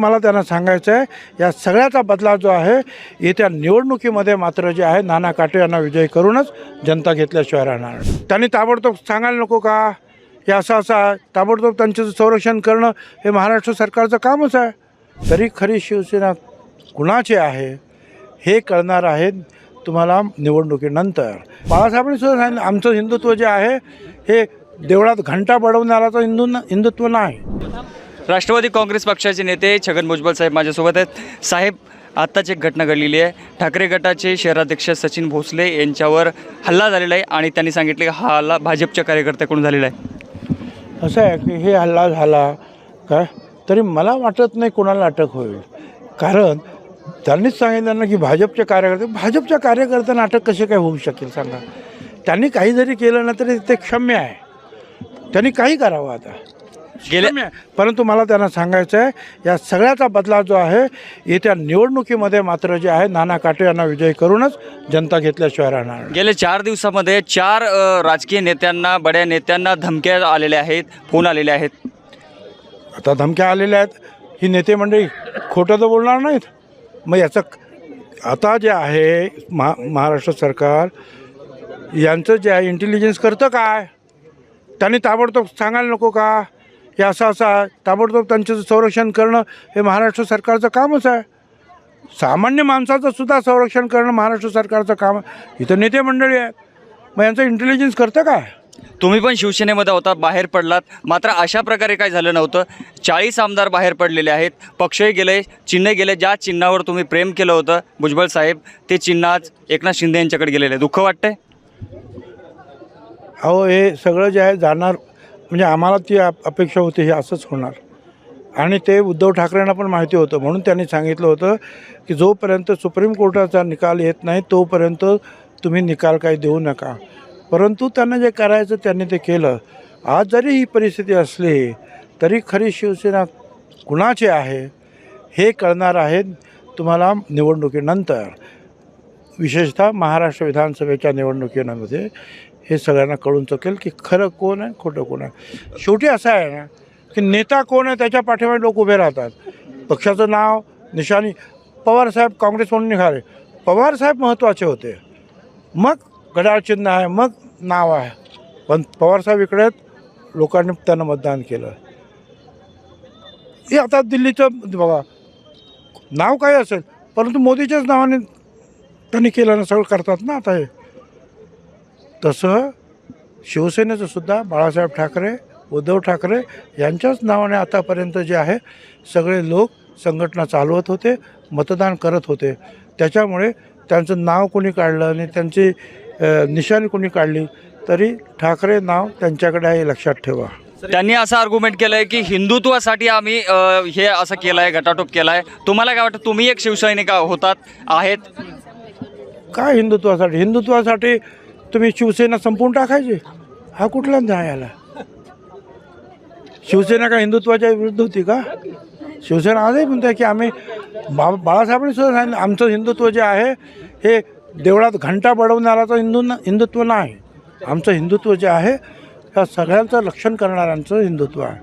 मला त्यांना सांगायचं आहे या सगळ्याचा बदला जो आहे येत्या निवडणुकीमध्ये मात्र जे आहे नाना काटे यांना विजय करूनच जनता घेतल्याशिवाय राहणार. त्यांनी ताबडतोब सांगायला नको का? हे असं असं आहे. ताबडतोब त्यांचं संरक्षण करणं हे महाराष्ट्र सरकारचं कामच आहे. तरी खरी शिवसेना कुणाची आहे हे कळणार आहे तुम्हाला निवडणुकीनंतर. बाळासाहेबांनी सुद्धा सांगितलं आमचं हिंदुत्व जे आहे हे देवळात घंटा बडवणाराचं हिंदू हिंदुत्व नाही. राष्ट्रवादी काँग्रेस पक्षाचे नेते छगन भुजबळ साहेब माझ्यासोबत आहेत. साहेब आत्ताच एक घटना घडलेली आहे. ठाकरे गटाचे शहराध्यक्ष सचिन भोसले यांच्यावर हल्ला झालेला आहे आणि त्यांनी सांगितले की हा हल्ला भाजपच्या कार्यकर्त्याकडून झालेला आहे. असं आहे की हे हल्ला झाला का? तरी मला वाटत नाही कोणाला अटक होईल. कारण त्यांनीच सांगितलं ना की भाजपचे कार्यकर्ते भाजपच्या कार्यकर्त्यांना अटक कशी काय होऊ शकेल सांगा. त्यांनी काही जरी केलं ना तरी ते क्षम्य आहे. त्यांनी काही करावं आता. क्षम्य आहे. परंतु मला त्यांना सांगायचं आहे या सगळ्याचा बदला जो आहे येत्या निवडणुकीमध्ये मात्र जे आहे नाना काटे यांना विजय करूनच जनता घेतल्याशिवाय राहणार नाही. गेल्या चार दिवसामध्ये चार अ, राजकीय नेत्यांना बड्या नेत्यांना धमक्या आलेल्या आहेत फोन आलेले आहेत आता धमक्या आलेल्या आहेत ही नेते मंडळी खोटं तर बोलणार नाहीत मग याचं आता जे आहे महा महाराष्ट्र सरकार यांचं जे आहे इंटेलिजन्स करतं काय त्यांनी ताबडतोब सांगायला नको का हे असं असं आहे. ताबडतोब त्यांचं संरक्षण करणं हे महाराष्ट्र सरकारचं कामच आहे. सामान्य माणसाचं सुद्धा संरक्षण करणं महाराष्ट्र सरकारचं काम आहे. इथं नेते मंडळी आहेत. मग यांचं इंटेलिजन्स करतं काय? तुम्ही पण शिवसेनेमध्ये होता बाहेर पडलात. मात्र अशा प्रकारे काय झालं नव्हतं. चाळीस आमदार बाहेर पडलेले आहेत. पक्षही गेले चिन्ह गेले. ज्या चिन्हावर तुम्ही प्रेम केलं होतं भुजबळ साहेब ते चिन्ह आज एकनाथ शिंदे यांच्याकडे गेलेलं आहे दुःख वाटतंय? अहो हे सगळं जे आहे जाणार म्हणजे आम्हाला ती अप- अपेक्षा होती हे असंच होणार. आणि ते उद्धव ठाकरेंना पण माहिती होतं म्हणून त्यांनी सांगितलं होतं की जोपर्यंत सुप्रीम कोर्टाचा निकाल येत नाही तोपर्यंत तुम्ही निकाल काही देऊ नका. परंतु त्यांना जे करायचं त्यांनी ते केलं. आज जरी ही परिस्थिती असली तरी खरी शिवसेना कुणाची आहे हे कळणार आहे तुम्हाला निवडणुकीनंतर. विशेषतः महाराष्ट्र विधानसभेच्या निवडणुकीमध्ये हे सगळ्यांना कळून चुकेल की खरं कोण आहे खोटं कोण आहे. शेवटी असं आहे ना की नेता कोण आहे त्याच्या पाठीमागे लोक उभे राहतात. पक्षाचं नाव निशाणी पवारसाहेब काँग्रेस म्हणून निघाले. पवारसाहेब महत्त्वाचे होते. मग घड्याळ चिन्ह आहे मग नाव आहे. पण पवारसाहेब इकडे लोकांनी त्यांना मतदान केलं. हे आता दिल्लीचं बघा नाव काय असेल? परंतु मोदीच्याच नावाने त्यांनी केलं ना सगळं करतात ना आता हे. तसं शिवसेनेचं सुद्धा बाळासाहेब ठाकरे उद्धव ठाकरे यांच्याच नावाने आतापर्यंत जे आहे सगळे लोक संघटना चालवत होते मतदान करत होते. त्याच्यामुळे त्यांचं नाव कोणी काढलं आणि त्यांची निशाणी कोणी काढली तरी ठाकरे नाव त्यांच्याकडे आहे लक्षात ठेवा. त्यांनी असं आर्ग्युमेंट केलं आहे की हिंदुत्वासाठी आम्ही हे असं केलं आहे गटाटोप केला आहे तुम्हाला काय वाटतं तुम्ही एक शिवसैनिक होतात आहेत? काय हिंदुत्वासाठी? हिंदुत्वासाठी तुम्ही शिवसेना संपवून टाकायची? हा कुठला न्याय आला? शिवसेना का हिंदुत्वाच्या विरुद्ध होती का? शिवसेना आजही म्हणते की आम्ही बा बाळासाहेबांनी सुद्धा सांगितलं आमचं हिंदुत्व जे आहे हे देवळात घंटा बडवणाराचं हिंदू हिंदुत्व नाही. आमचं हिंदुत्व जे आहे ह्या सगळ्यांचं रक्षण करणाऱ्यांचं हिंदुत्व आहे.